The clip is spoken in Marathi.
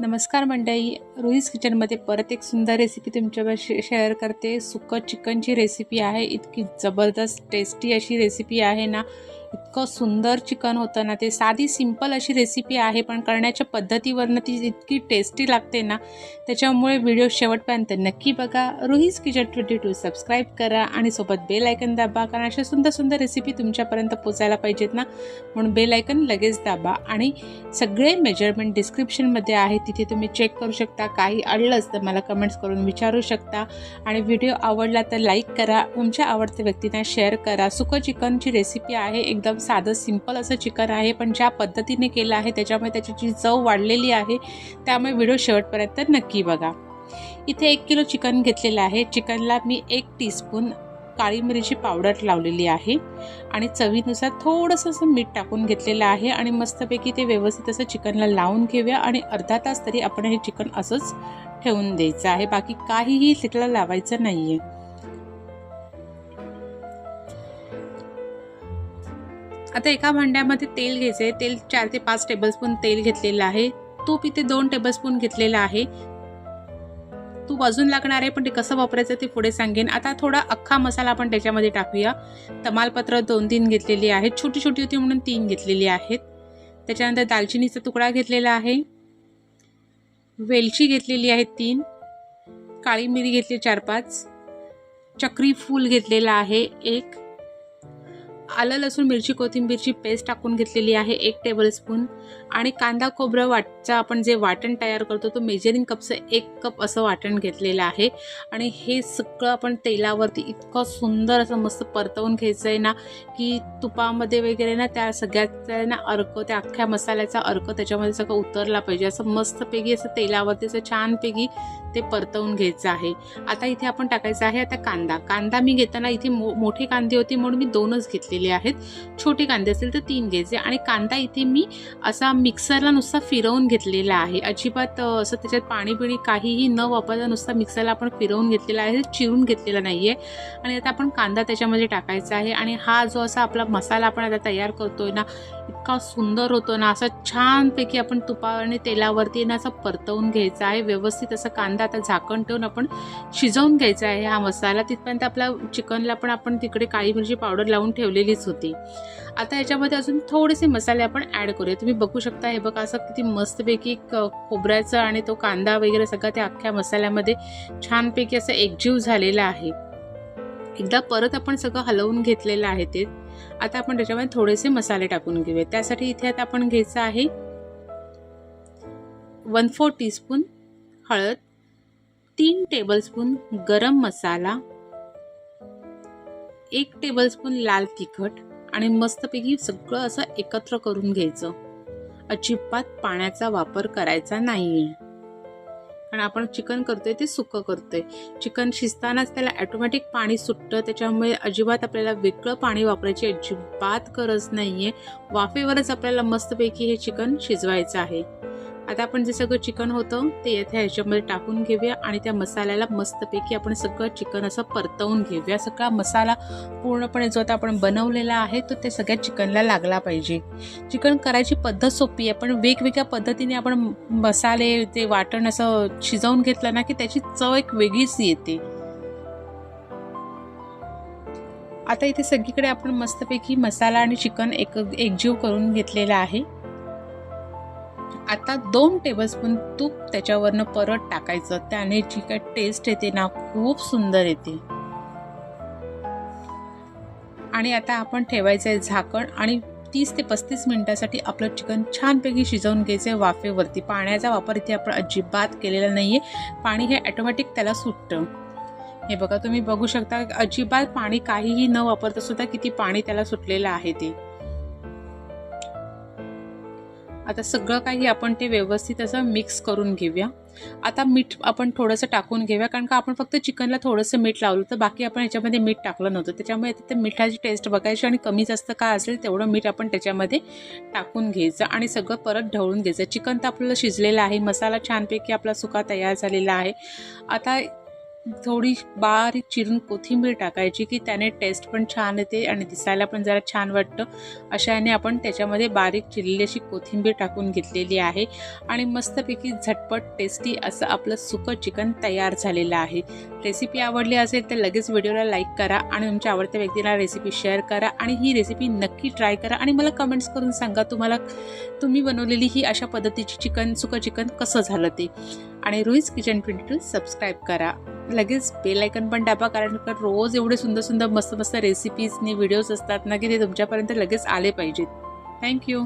नमस्कार मंडळी. रोहिज किचनमध्ये परत एक सुंदर रेसिपी तुमच्यावर शे शेअर करते. सुकं चिकनची रेसिपी आहे. इतकी जबरदस्त टेस्टी अशी रेसिपी आहे ना. इतकं सुंदर चिकन होतं ना ते साधी सिंपल अशी रेसिपी आहे पण करण्याच्या पद्धतीवरनं ती इतकी टेस्टी लागते ना त्याच्यामुळे व्हिडिओ शेवटपर्यंत नक्की बघा. Rohi's kitchen twenty two subscribe करा आणि सोबत बेल आयकन दाबा कारण अशा सुंदर सुंदर रेसिपी तुमच्यापर्यंत पोचायला पाहिजेत ना म्हणून बेल आयकन लगेच दाबा. आणि सगळे मेजरमेंट डिस्क्रिप्शनमध्ये आहे तिथे तुम्ही चेक करू शकता. काही अडलंच तर मला कमेंट्स करून विचारू शकता. आणि व्हिडिओ आवडला तर लाईक करा तुमच्या आवडत्या व्यक्तींना शेअर करा. सुकं चिकनची रेसिपी आहे एक एकदम साधं सिंपल असं चिकन आहे पण ज्या पद्धतीने केलं आहे त्याच्यामुळे त्याची जी चव वाढलेली आहे त्यामुळे व्हिडिओ शेवटपर्यंत नक्की बघा. इथे एक किलो चिकन घेतलेलं आहे. चिकनला मी एक टीस्पून काळी मिरीची पावडर लावलेली आहे आणि चवीनुसार थोडंसं असं मीठ टाकून घेतलेलं आहे आणि मस्तपैकी ते व्यवस्थित असं चिकनला लावून घेऊया आणि अर्धा तास तरी आपण हे चिकन असंच ठेवून द्यायचं आहे. बाकी काहीही तिथला लावायचं नाही आहे आता एका भांड्यामध्ये तेल घ्यायचं आहे तेल चार ते पाच टेबलस्पून तेल घेतलेलं आहे. तूप इथे दोन टेबलस्पून घेतलेलं आहे. तूप अजून लागणार आहे पण ते कसं वापरायचं ते पुढे सांगेन. आता थोडा अख्खा मसाला आपण त्याच्यामध्ये टाकूया. तमालपत्र दोन तीन घेतलेली आहेत. छोटी छोटी होती म्हणून तीन घेतलेली आहेत. त्याच्यानंतर दालचिनीचा तुकडा घेतलेला आहे. वेलची घेतलेली आहे तीन. काळी मिरी घेतली चार पाच. चक्री फूल घेतलेला आहे एक. आलं लसूण मिरची कोथिंबीरची पेस्ट टाकून घेतलेली आहे एक टेबलस्पून आणि कांदा खोबरं वाटचा आपण जे वाटण तयार करतो तो मेजरिंग कपचं एक कप असं वाटण घेतलेलं आहे. आणि हे सगळं आपण तेलावरती इतकं सुंदर असं मस्त परतवून घ्यायचं आहे ना की तुपामध्ये वगैरे ना त्या सगळ्याचा ना अर्क त्या अख्ख्या मसाल्याचा अर्क त्याच्यामध्ये सगळं उतरला पाहिजे. असं मस्तपैकी असं तेलावरती असं छानपैकी ते परतवून घ्यायचं आहे. आता इथे आपण टाकायचं आहे आता कांदा. कांदा मी घेताना इथे मो मोठे कांदे होते म्हणून मी दोनच घेतलेले आहेत. छोटे कांदे असेल तर तीन घ्यायचे. आणि कांदा इथे मी असा मिक्सरला नुसता फिरवून घेतलेला आहे. अजिबात असं त्याच्यात पाणी पिणी काहीही न वापरता नुसता मिक्सरला आपण फिरवून घेतलेला आहे. चिरून घेतलेला नाही आहे आणि आता आपण कांदा त्याच्यामध्ये टाकायचा आहे. आणि हा जो असा आपला मसाला आपण आता तयार करतोय ना इतका सुंदर होतो ना असा छानपैकी आपण तुपा आणि तेलावरती ना असं परतवून घ्यायचा आहे. व्यवस्थित असं कांदा आता झाकण ठेवून आपण शिजवून घ्यायचा आहे हा मसाला. तिथपर्यंत आपला चिकनला पण आपण तिकडे काळी मिरची पावडर लावून ठेवलेलीच होती. आता याच्यामध्ये अजून थोडेसे मसाले आपण ॲड करूया. तुम्ही बघू शकता हे बघा असं किती मस्तपैकी क खोबऱ्याचं आणि तो कांदा वगैरे सगळा त्या अख्ख्या मसाल्यामध्ये छानपैकी असं एकजीव झालेला आहे. एकदा परत आपण सगळं हलवून घेतलेलं आहे ते. आता आपण त्याच्यामध्ये थोडेसे मसाले टाकून घेऊया त्यासाठी इथे आता आपण घ्यायचं आहे वन फोर टीस्पून हळद तीन टेबलस्पून गरम मसाला एक टेबलस्पून लाल तिखट आणि मस्तपैकी सगळं असं एकत्र करून घ्यायचं. अजिबात पाण्याचा वापर करायचा नाही आहे आणि आपण चिकन करतोय ते सुकं करतोय. चिकन शिजतानाच त्याला ॲटोमॅटिक पाणी सुटतं. त्याच्यामुळे अजिबात आपल्याला वेगळं पाणी वापरायची अजिबात गरज नाही आहे वाफेवरच आपल्याला मस्तपैकी हे चिकन शिजवायचं आहे. आता आपण जे सगळं चिकन होतं ते येथे ह्याच्यामध्ये टाकून घेऊया आणि त्या मसाल्याला मस्तपैकी आपण सगळं चिकन असं परतवून घेऊया. सगळा मसाला पूर्णपणे जो आता आपण बनवलेला आहे तो ते सगळ्या चिकनला लागला पाहिजे. चिकन करायची पद्धत सोपी आहे पण वेगवेगळ्या पद्धतीने आपण मसाले ते वाटण असं शिजवून घेतलं ना की त्याची चव एक वेगळीच येते. आता इथे सगळीकडे आपण मस्तपैकी मसाला आणि चिकन एक एकजीव करून घेतलेला आहे. आता दोन टेबलस्पून तूप त्याच्यावरनं परत टाकायचं. त्याने जी काय टेस्ट येते ना खूप सुंदर येते. आणि आता आपण ठेवायचं आहे झाकण आणि तीस ते पस्तीस मिनिटासाठी आपलं चिकन छानपैकी शिजवून घ्यायचं आहे वाफेवरती. पाण्याचा वापर इथे आपण अजिबात केलेला नाही आहे पाणी हे ॲटोमॅटिक त्याला सुटतं. हे बघा तुम्ही बघू शकता अजिबात पाणी काहीही न वापरता सुद्धा किती पाणी त्याला सुटलेलं आहे ते. आता सगळं काही आपण ते व्यवस्थित असं मिक्स करून घेऊया. आता मीठ आपण थोडंसं टाकून घेऊया कारण का आपण फक्त चिकनला थोडंसं मीठ लावलं तर बाकी आपण याच्यामध्ये मीठ टाकलं नव्हतं. त्याच्यामुळे तिथे मिठाची टेस्ट बघायची आणि कमी जास्त काय असेल तेवढं मीठ आपण त्याच्यामध्ये टाकून घ्यायचं आणि सगळं परत ढवळून घ्यायचं. चिकन तर आपल्याला शिजलेलं आहे मसाला छानपैकी आपला सुका तयार झालेला आहे. आता थोडी बारीक चिरून कोथिंबीर टाकायची की त्याने टेस्ट पण छान येते आणि दिसायला पण जरा छान वाटतं. अशाने आपण त्याच्यामध्ये बारीक चिरलेली अशी कोथिंबीर टाकून घेतलेली आहे आणि मस्तपैकी झटपट टेस्टी असं आपलं सुकं चिकन तयार झालेलं आहे. रेसिपी आवडली असेल तर लगेच व्हिडिओला लाईक करा आणि तुमच्या आवडत्या व्यक्तीला रेसिपी शेअर करा आणि ही रेसिपी नक्की ट्राय करा आणि मला कमेंट्स करून सांगा तुम्हाला तुम्ही बनवलेली ही अशा पद्धतीची चिकन सुकं चिकन कसं झालं ते. आणि रुईज किचन ट्वेंटी टू सबस्क्राईब करा. लगेच बेल आयकन पण दाबा कारण का रोज एवढे सुंदर सुंदर मस्त मस्त रेसिपीजनी व्हिडिओज असतात ना की ते तुमच्यापर्यंत लगेच आले पाहिजेत. थँक्यू